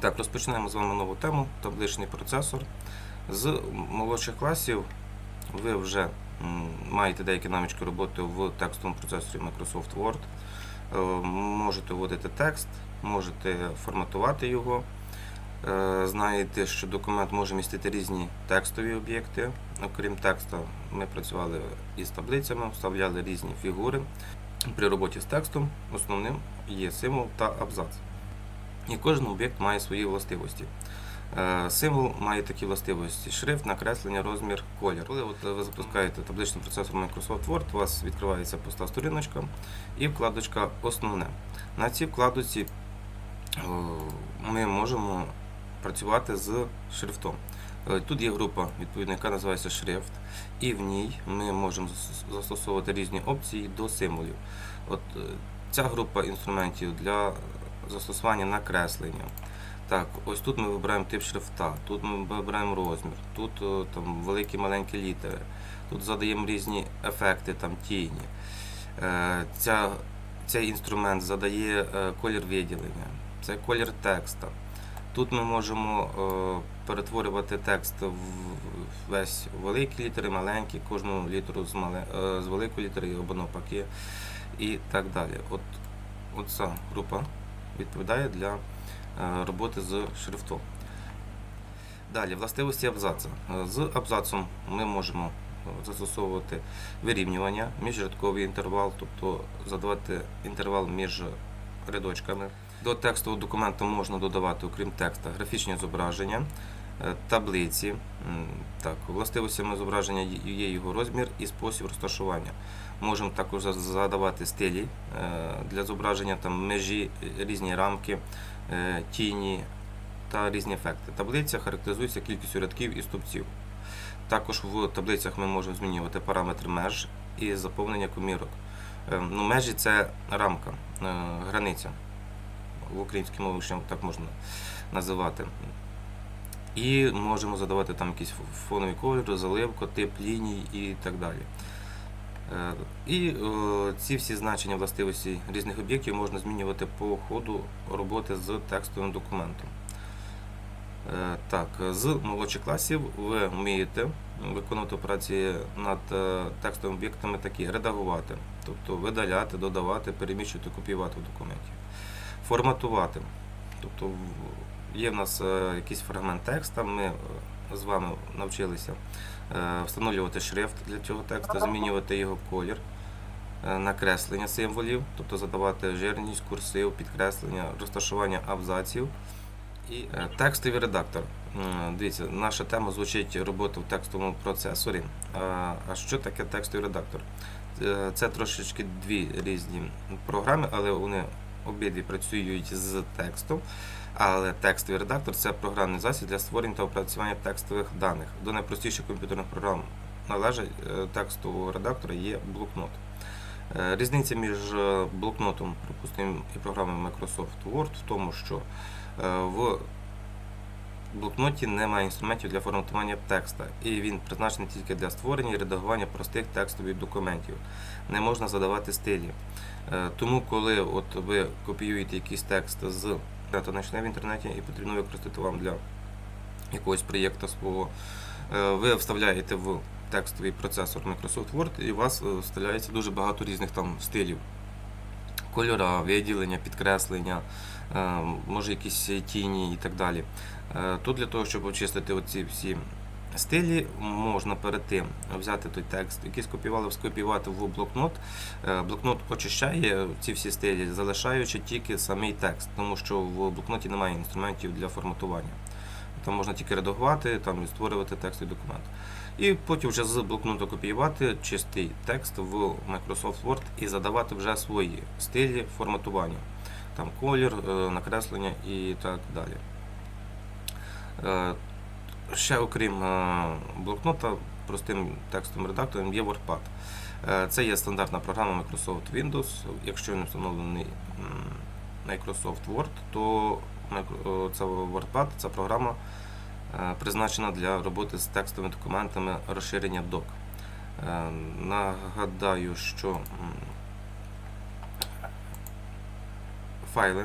Так, розпочинаємо з вами нову тему табличний процесор. З молодших класів ви вже маєте деякі навички роботи в текстовому процесорі Microsoft Word. Е, Можете вводити текст, можете форматувати його. Е, Знаєте, що документ може містити різні текстові об'єкти. Окрім текста, ми працювали із таблицями, вставляли різні фігури. При роботі з текстом основним є символ та абзац. І кожен об'єкт має свої властивості. Е, Символ має такі властивості: шрифт, накреслення, розмір, колір. Коли от ви запускаєте табличний процесор Microsoft Word, у вас відкривається пуста сторіночка і вкладочка Основне. На цій вкладочці е, ми можемо працювати з шрифтом. Е, Тут є група, відповідно, яка називається шрифт, і в ній ми можемо застосовувати різні опції до символів. От е, ця група інструментів для застосування накреслення. Так, ось тут ми вибираємо тип шрифта, тут ми вибираємо розмір, тут е, там великі маленькі літери, тут задаємо різні ефекти, там тіні. Е, Ця, цей інструмент задає е, колір виділення, це колір текста. Тут ми можемо перетворювати текст в весь великі літери, маленькі, кожну літеру з, мале, з великої літери або навпаки і так далі. От, от ця група відповідає для е, роботи з шрифтом. Далі, властивості абзаца. Е, З абзацом ми можемо е, застосовувати вирівнювання, міжрядковий інтервал, тобто задавати інтервал між рядочками. До текстового документу можна додавати, окрім текста, графічні зображення, таблиці. М, Так, властивостями зображення є- його розмір і спосіб розташування. Можемо також задавати стилі е, для зображення, там межі, е, різні рамки, е, тіні та різні ефекти. Таблиця характеризується кількістю рядків і стовпців. Також в таблицях ми можемо змінювати параметри меж і заповнення комірок. Е, Ну, межі це рамка, е, границя. В українській мові ще так можна називати. І можемо задавати там якісь фонові кольори, заливку, тип ліній і так далі. Е, І е, ці всі значення властивості різних об'єктів можна змінювати по ходу роботи з текстовим документом. Е, Так, з молодших класів ви вмієте виконувати операції над текстовими об'єктами такі: редагувати, тобто видаляти, додавати, переміщувати, копіювати в документі, форматувати. Тобто є в нас е, якийсь фрагмент текста, ми е, з вами навчилися е, встановлювати шрифт для цього тексту, змінювати його колір, накреслення символів, тобто задавати жирність, курсив, підкреслення, розташування абзаців. І текстовий редактор. Дивіться, наша тема звучить робота в текстовому процесорі. А що таке текстовий редактор? Це трошечки дві різні програми, але вони обидві працюють з текстом. Але текстовий редактор це програмний засіб для створення та опрацювання текстових даних. До найпростіших комп'ютерних програм належать е, текстового редактора є блокнот. Е, Різниця між е, блокнотом, припустимо, і програмою Microsoft Word в тому, що в блокноті немає інструментів для форматування текста, і він призначений тільки для створення і редагування простих текстових документів. Не можна задавати стилі. Тому, коли от ви копіюєте якийсь текст з то начне в інтернеті і потрібно використати вам для якогось проєкту свого, е, ви вставляєте в текстовий процесор Microsoft Word, і у вас е, вставляється дуже багато різних там стилів. Кольора, виділення, підкреслення, е, може якісь тіні і так далі. Тут для того, щоб очистити оці всі стилі, можна перед тим взяти той текст, який скопіювали, скопіювати в блокнот. Е, Блокнот очищає ці всі стилі, залишаючи тільки самий текст, тому що в блокноті немає інструментів для форматування. Там можна тільки редагувати, там і створювати текстовий документ. І потім вже з блокноту копіювати чистий текст в Microsoft Word і задавати вже свої стилі форматування. Там колір, е, накреслення і так далі. Е, Ще окрім е, блокнота, простим текстовим редактором є WordPad. Е, Це є стандартна програма Microsoft Windows. Якщо він встановлений Microsoft Word, то це WordPad, ця програма е, призначена для роботи з текстовими документами розширення DOC. Е, Нагадаю, що файли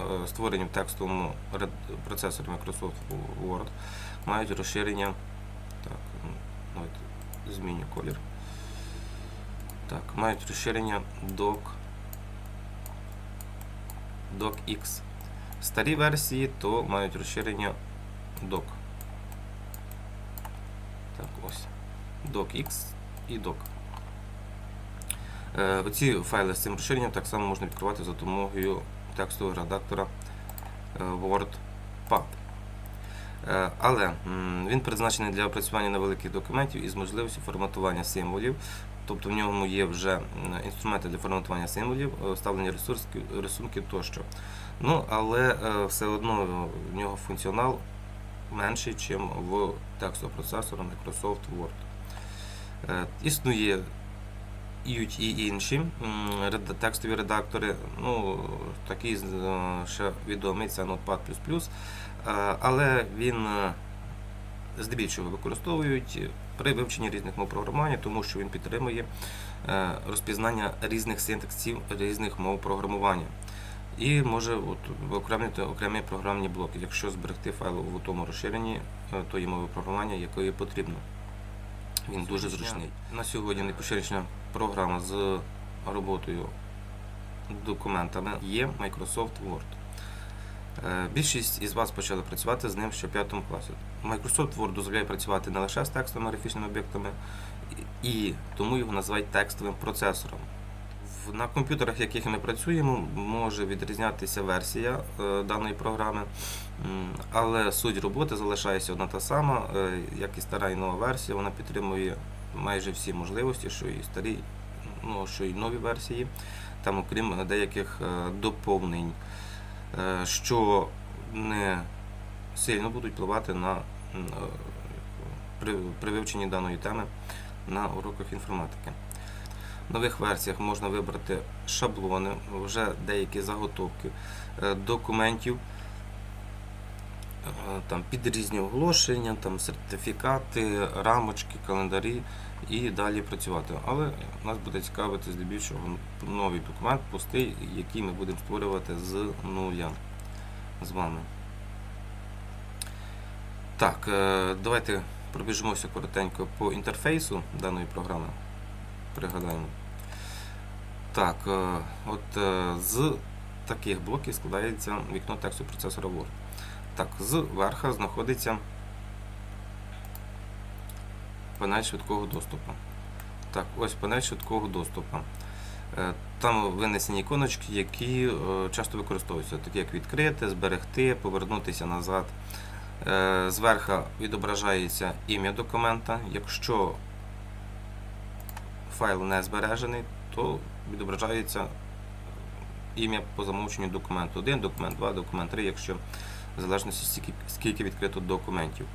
е, створені в текстовому процесорі Microsoft Word, мають розширення. Так, давайте зміню колір. Так, мають розширення doc, docx. Старі версії то мають розширення doc. Так, ось. docx і doc. Е, Оці файли з цим розширенням так само можна відкривати за допомогою текстового редактора е, WordPad. Е, Але він призначений для опрацювання невеликих документів із можливістю форматування символів. Тобто в ньому є вже інструменти для форматування символів, е, вставлення ресурсів, рисунків тощо. Ну, але е, все одно в нього функціонал менший, ніж в текстового процесора Microsoft Word. Е, Існує і інші текстові редактори. Ну, такий е, ще відомий це Notepad++, е, але він е, здебільшого використовують при вивченні різних мов програмування, тому що він підтримує е, розпізнання різних синтаксів різних мов програмування. І може от, виокремити окремі програмні блоки, якщо зберегти файл у тому розширенні е, тої мови програмування, якої потрібно. Він дуже зручний. На сьогодні найпоширенішня програма з роботою документами є Microsoft Word. Е, Більшість із вас почали працювати з ним ще в 5 класі. Microsoft Word дозволяє працювати не лише з текстовими графічними об'єктами, і тому його називають текстовим процесором. На комп'ютерах, яких ми працюємо, може відрізнятися версія е, даної програми, але суть роботи залишається одна та сама, е, як і стара і нова версія. Вона підтримує майже всі можливості, що і старі, ну що і нові версії, там окрім деяких доповнень, що не сильно будуть впливати на е, при, вивченні даної теми на уроках інформатики. В нових версіях можна вибрати шаблони, вже деякі заготовки е, документів, е, там під різні оголошення, там сертифікати, рамочки, календарі і далі працювати. Але нас буде цікавити здебільшого новий документ, пустий, який ми будемо створювати з нуля з вами. Так, е, давайте пробіжимося коротенько по інтерфейсу даної програми. Пригадаємо. Так, е, от е, з таких блоків складається вікно тексту процесора Word. Так, зверху знаходиться панель швидкого доступу. Так, ось панель швидкого доступу. Е, Там винесені іконочки, які е, часто використовуються, такі як відкрити, зберегти, повернутися назад. Е, Зверху відображається ім'я документа. Якщо файл не збережений, то відображається ім'я по замовченню документу 1, документ 2, документ 3, якщо в залежності скільки, відкрито документів.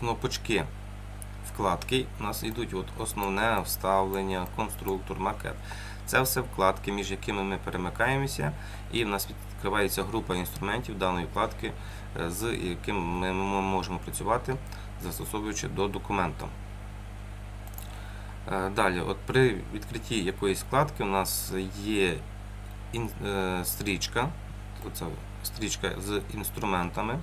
Кнопочки вкладки у нас йдуть от основне вставлення, конструктор, макет. Це все вкладки, між якими ми перемикаємося, і в нас відкривається група інструментів даної вкладки, е, з якими ми можемо працювати, застосовуючи до документа. Е, Далі, от при відкритті якоїсь вкладки у нас є е, стрічка, оце стрічка з інструментами,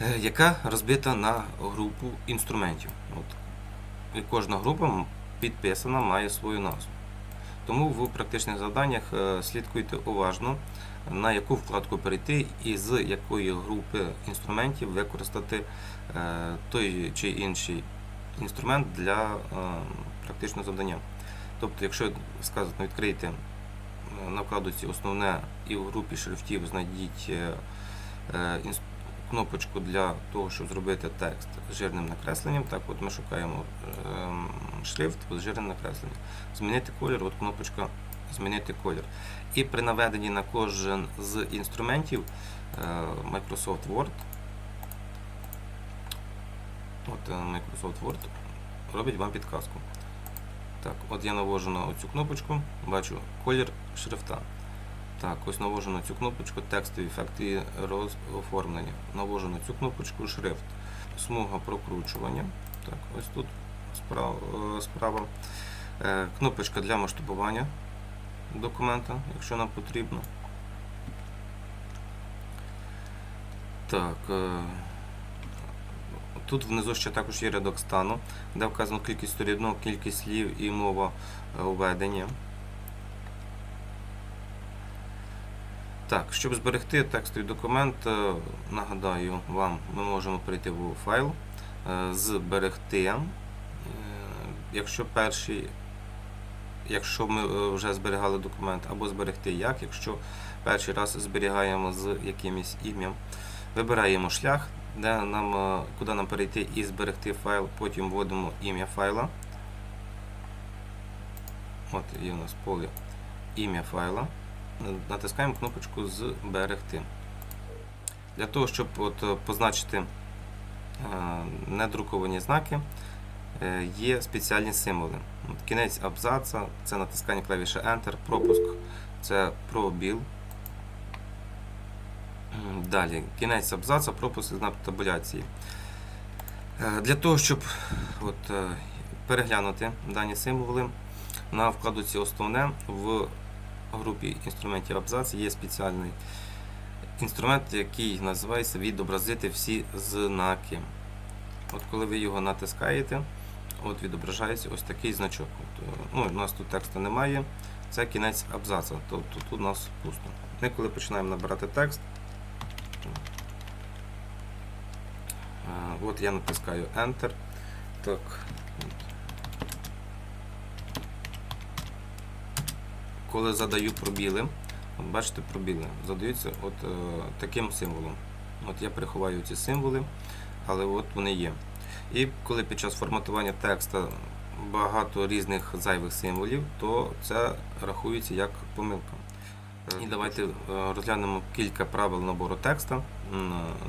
е, яка розбита на групу інструментів. От. І кожна група підписана, має свою назву. Тому в практичних завданнях е, слідкуйте уважно, на яку вкладку перейти і з якої групи інструментів використати е, той чи інший інструмент для практичного завдання. Тобто, якщо сказано відкрийте е, на вкладці основне і в групі шрифтів знайдіть е, е, кнопочку для того, щоб зробити текст з жирним накресленням. Так, от ми шукаємо ем, шрифт з жирним накресленням. Змінити колір, от кнопочка Змінити колір. І при наведенні на кожен з інструментів е, Microsoft Word От Microsoft Word робить вам підказку. Так, от я навожу на цю кнопочку, бачу колір шрифта. Так, ось навожу на цю кнопочку текстові ефекти розоформлення. Навожу на цю кнопочку шрифт. Смуга прокручування. Так, ось тут справа. справа. Е, Кнопочка для масштабування документа, якщо нам потрібно. Так. е, Тут внизу ще також є рядок стану, де вказано кількість сторінок, кількість слів і мова е, введення. Так, щоб зберегти текстовий документ, нагадаю вам, ми можемо прийти в файл, е, зберегти. Е, Якщо перший, якщо ми е, вже зберігали документ, або зберегти як, якщо перший раз зберігаємо з якимось ім'ям, вибираємо шлях, де нам, куди нам перейти і зберегти файл, потім вводимо ім'я файла. От є у нас поле ім'я файла. Натискаємо кнопочку Зберегти. Для того, щоб от позначити е, недруковані знаки, е, є спеціальні символи. Кінець абзаца це натискання клавіші Enter, пропуск це пробіл. Далі, кінець абзаца, пропуск знак табуляції. Е, Для того, щоб от, переглянути дані символи, на вкладці основне в групі інструментів абзац є спеціальний інструмент, який називається відобразити всі знаки. От коли ви його натискаєте, от відображається ось такий значок. Е, ну, у нас тут тексту немає, це кінець абзаца, тобто тут у нас пусто. Ми коли починаємо набирати текст, е, от я натискаю Enter. Так. Коли задаю пробіли, от бачите пробіли, задаються от е, таким символом. От я приховаю ці символи, але от вони є. І коли під час форматування текста багато різних зайвих символів, то це рахується як помилка. І давайте е, розглянемо кілька правил набору текста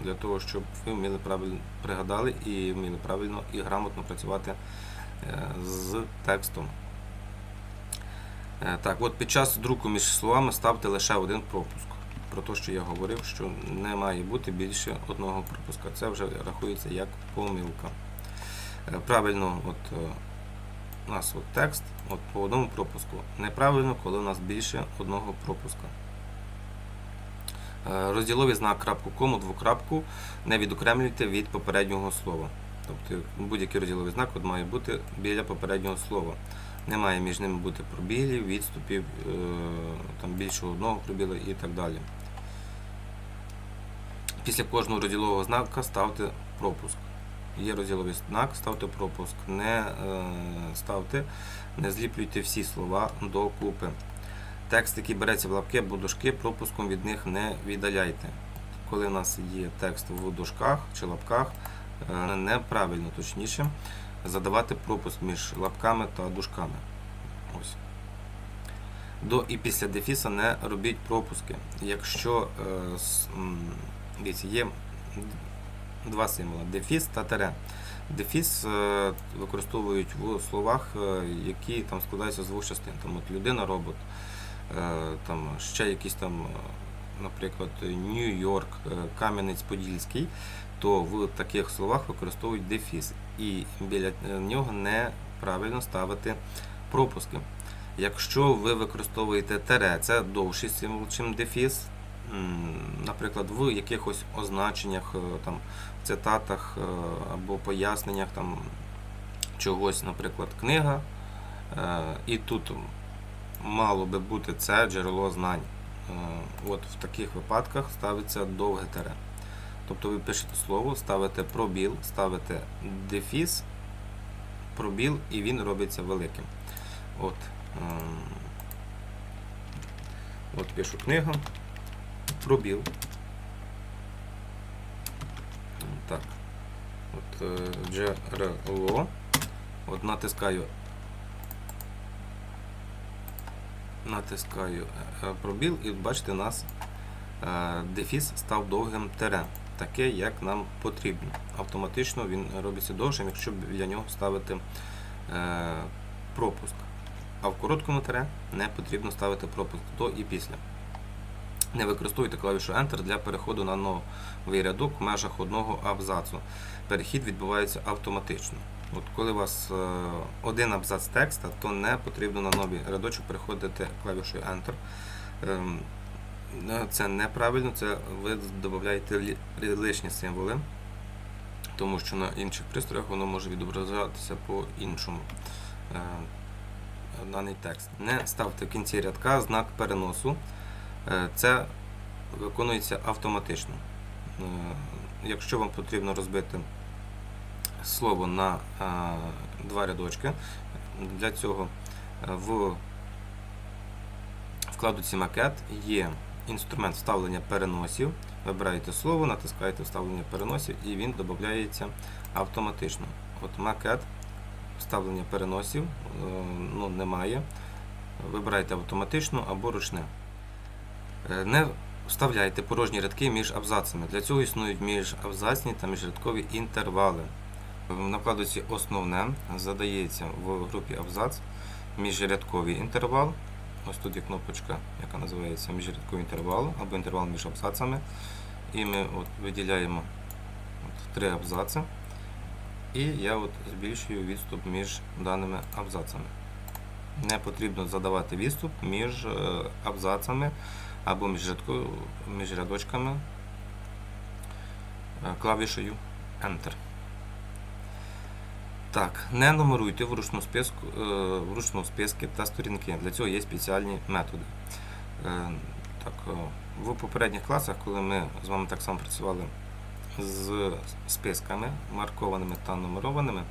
для того, щоб ви вміли правильно пригадали і вміли правильно і грамотно працювати е, з текстом. Е, Так, от під час друку між словами ставте лише один пропуск. Про те, що я говорив, що не має бути більше одного пропуска. Це вже рахується як помилка. Е, Правильно, от е, у нас от текст от по одному пропуску. Неправильно, коли у нас більше одного пропуска. Розділовий знак крапку кому, двокрапку не відокремлюйте від попереднього слова. Тобто будь-який розділовий знак от має бути біля попереднього слова. Не має між ними бути пробілів, відступів, е, там більше одного пробіла і так далі. Після кожного розділового знака ставте пропуск. Є розділовий знак, ставте пропуск. Не е, ставте, не зліплюйте всі слова докупи. Текст, який береться в лапки або дужки, пропуском від них не віддаляйте. Коли у нас є текст в дужках чи лапках, е, неправильно точніше задавати пропуск між лапками та дужками. Ось. До і після дефіса не робіть пропуски. Якщо е, дивіться, є два символи дефіс та тере. Дефіс е, використовують в словах, е, які там складаються з двох частин. Там от людина, робот, там ще якісь там, наприклад, Нью-Йорк, Кам'янець-Подільський, то в таких словах використовують дефіс. І біля е, нього неправильно ставити пропуски. Якщо ви використовуєте тере, це довший символ, чим дефіс. Наприклад, в якихось означеннях, е, там, цитатах е, або поясненнях там, чогось, наприклад, книга. І тут мало би бути це джерело знань. От в таких випадках ставиться довге тере. Тобто ви пишете слово, ставите пробіл, ставите дефіс, пробіл, і він робиться великим. От, ем, от пишу книга, пробіл. Так. От е, джерело. От натискаю. Натискаю е, пробіл і бачите, у нас е, дефіс став довгим тере, таке, як нам потрібно. Автоматично він робиться довшим, якщо біля нього ставити е, пропуск. А в короткому тере не потрібно ставити пропуск до і після. Не використовуйте клавішу Enter для переходу на новий рядок в межах одного абзацу. Перехід відбувається автоматично. От коли у вас е, один абзац текста, то не потрібно на новий рядочок переходити клавішою Enter. Е, Це неправильно, це ви додаєте лишні символи, тому що на інших пристроях воно може відображатися по-іншому. е, Даний текст. Не ставте в кінці рядка знак переносу. Е, Це виконується автоматично. Е, Якщо вам потрібно розбити слово на два рядочки, для цього в вкладці макет є інструмент вставлення переносів. Вибираєте слово, натискаєте вставлення переносів і він додається автоматично. От макет, вставлення переносів е, ну, немає. Вибирайте автоматично або ручне. Е, Не вставляйте порожні рядки між абзацами. Для цього існують міжабзацні та міжрядкові інтервали. На вкладці Основне задається в групі абзац міжрядковий інтервал. Ось тут є кнопочка, яка називається міжрядковий інтервал або інтервал між абзацами. І ми от виділяємо от три абзаци. І я от збільшую відступ між даними абзацами. Не потрібно задавати відступ між е, абзацами або між, рядко, між рядочками е, клавішею Enter. Так, не нумеруйте вручну списку, е, вручну списки та сторінки. Для цього є спеціальні методи. Е, Так, е, в попередніх класах, коли ми з вами так само працювали з списками, маркованими та нумерованими,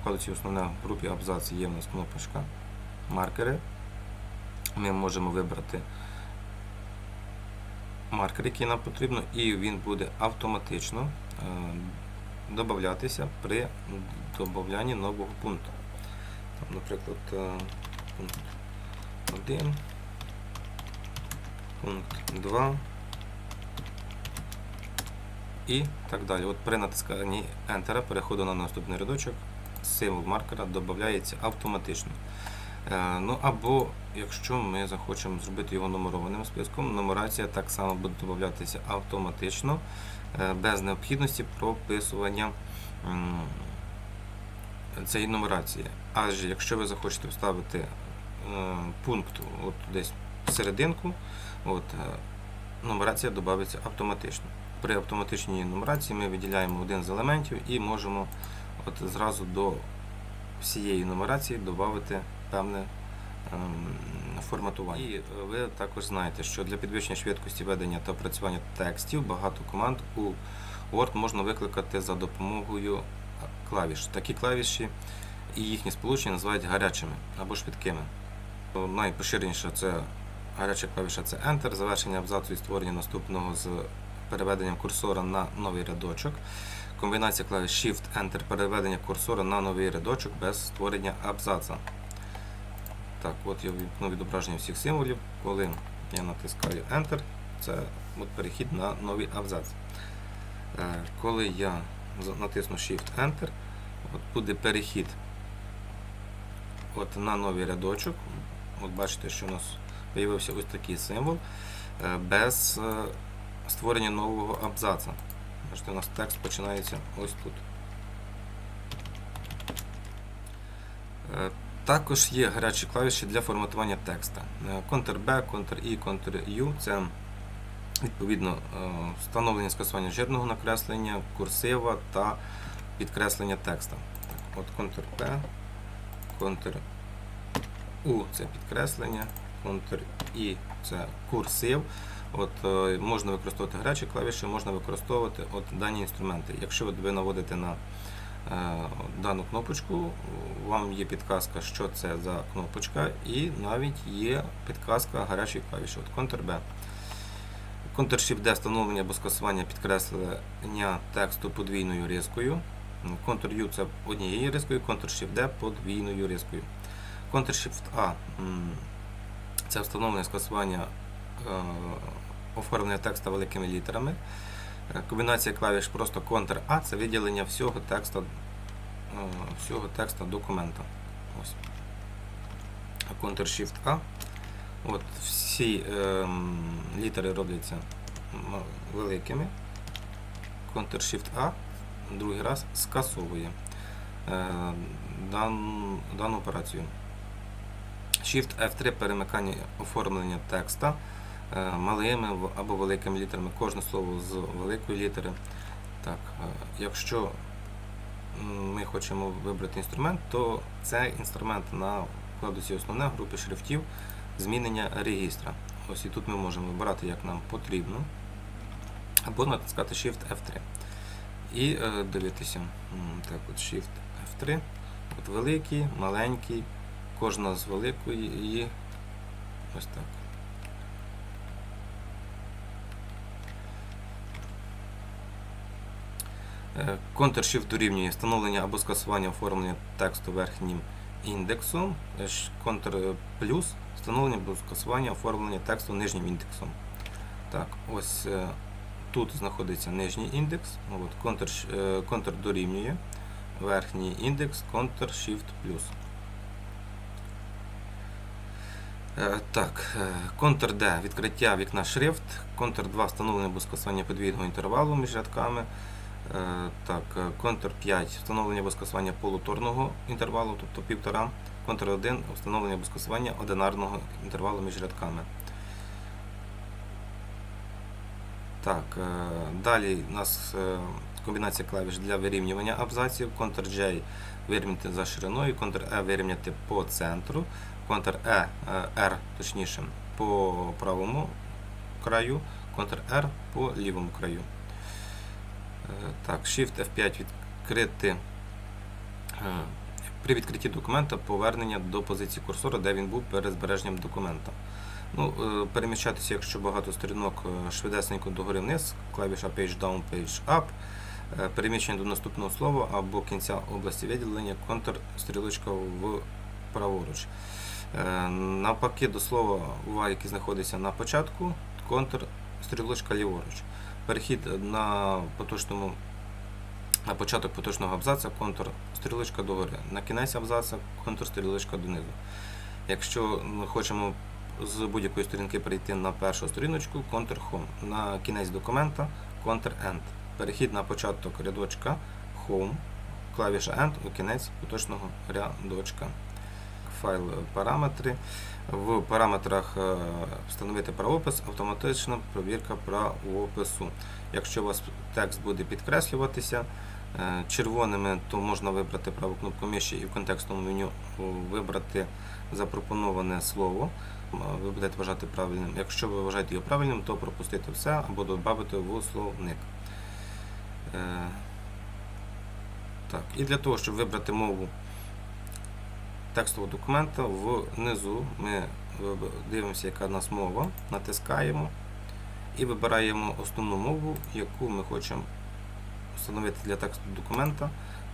вкладці основне в групі абзац є в нас кнопочка маркери. Ми можемо вибрати маркер, який нам потрібно, і він буде автоматично додатися при додаванні нового пункту. Там, наприклад, е, пункт 1, пункт 2 і так далі. От при натисканні Enter переходу на наступний рядочок, символ маркера додається автоматично. Е, Ну або якщо ми захочемо зробити його нумерованим списком, нумерація так само буде додатися автоматично, без необхідності прописування цієї нумерації. Адже якщо ви захочете вставити е, пункт от десь серединку, от, е, нумерація додається автоматично. При автоматичній нумерації ми виділяємо один з елементів і можемо от зразу до всієї нумерації додати певне ем, форматування. І е, ви також знаєте, що для підвищення швидкості ведення та опрацювання текстів багато команд у Word можна викликати за допомогою клавіш. Такі клавіші і їхні сполучення називають гарячими або швидкими. То Найпоширеніша це гаряча клавіша це Enter, завершення абзацу і створення наступного з переведенням курсора на новий рядочок. Комбінація клавіш Shift-Enter переведення курсора на новий рядочок без створення абзаца. Так, от я вімкну відображення всіх символів. Коли я натискаю Enter, це от перехід на новий абзац. Е, Коли я натисну Shift-Enter, от буде перехід от на новий рядочок. От бачите, що у нас з'явився ось такий символ е, без е, створення нового абзаца. Бачите, у нас текст починається ось тут. Також є гарячі клавіші для форматування текста. Ctrl-B, Ctrl-I, Ctrl-U це відповідно е, встановлення скасування жирного накреслення, курсива та підкреслення текста. От Ctrl-P, Ctrl-U це підкреслення, Ctrl-I це курсив. От, е, можна використовувати гарячі клавіші, можна використовувати от дані інструменти. Якщо ви наводите на дану кнопочку, вам є підказка, що це за кнопочка, і навіть є підказка гарячої клавіші. От Ctrl-B. Ctrl-Shift-D встановлення або скасування підкреслення тексту подвійною рискою. Ctrl-U це однією рискою, Ctrl-Shift-D подвійною рискою. Ctrl-Shift-A це встановлення скасування е, оформлення текста великими літерами. Е, Комбінація клавіш просто Ctrl-A це виділення всього текста, е, всього текста документа. Ось. Ctrl-Shift-A. От всі ем, літери робляться великими. Ctrl-Shift-A другий раз скасовує е, дан, дану операцію. Shift F3 перемикання оформлення текста е, малими або великими літерами, кожне слово з великої літери. Так, е, якщо ми хочемо вибрати інструмент, то це інструмент на вкладці основне в групі шрифтів змінення регістра. Ось і тут ми можемо вибирати, як нам потрібно, або натискати Shift F3. І е, дивитися. Так, от Shift F3. От великий, маленький, кожна з великої і ось так. Ctrl-Shift дорівнює встановлення або скасування оформлення тексту верхнім індексом. Е, Ctrl плюс встановлення або скасування оформлення тексту нижнім індексом. Так, ось е, тут знаходиться нижній індекс. От, щ- е, дорівнює верхній індекс, Ctrl-Shift плюс. Е, Так, е, Ctrl D відкриття вікна шрифт, Ctrl 2 встановлення або скасування подвійного інтервалу між рядками. Е, Так, е, 5 встановлення або скасування полуторного інтервалу, тобто півтора. Ctrl 1 встановлення або скасування одинарного інтервалу між рядками. Так, е, далі у нас комбінація клавіш для вирівнювання абзаців. Ctrl-J вирівняти за шириною, Ctrl-E вирівняти по центру, Ctrl-E, е, R, точніше, по правому краю, Ctrl-R по лівому краю. Так, Shift F5 відкрити е, при відкритті документа повернення до позиції курсора, де він був перед збереженням документа. Ну, е, переміщатися, якщо багато сторінок е, швидесенько догори вниз, клавіша Page Down, Page Up, переміщення до наступного слова або кінця області виділення, контр стрілочка в праворуч. Навпаки, до слова, увага, яке знаходиться на початку, контр стрілочка ліворуч. Перехід на поточному на початок поточного абзаца контур стрілочка догори. На кінець абзаца контур стрілочка донизу. Якщо ми хочемо з будь-якої сторінки перейти на першу сторіночку, контур Home. На кінець документа контур End. Перехід на початок рядочка Home, клавіша End у кінець поточного рядочка. Файл е, параметри. В параметрах е, встановити правопис, автоматична провірка правопису. Якщо у вас текст буде підкреслюватися е, червоними, то можна вибрати праву кнопку миші і в контекстному меню вибрати запропоноване слово. Ви будете вважати правильним. Якщо ви вважаєте його правильним, то пропустити все або додати в словник. Так, і для того, щоб вибрати мову текстового документа, внизу ми дивимося, яка в нас мова, натискаємо і вибираємо основну мову, яку ми хочемо встановити для тексту документа.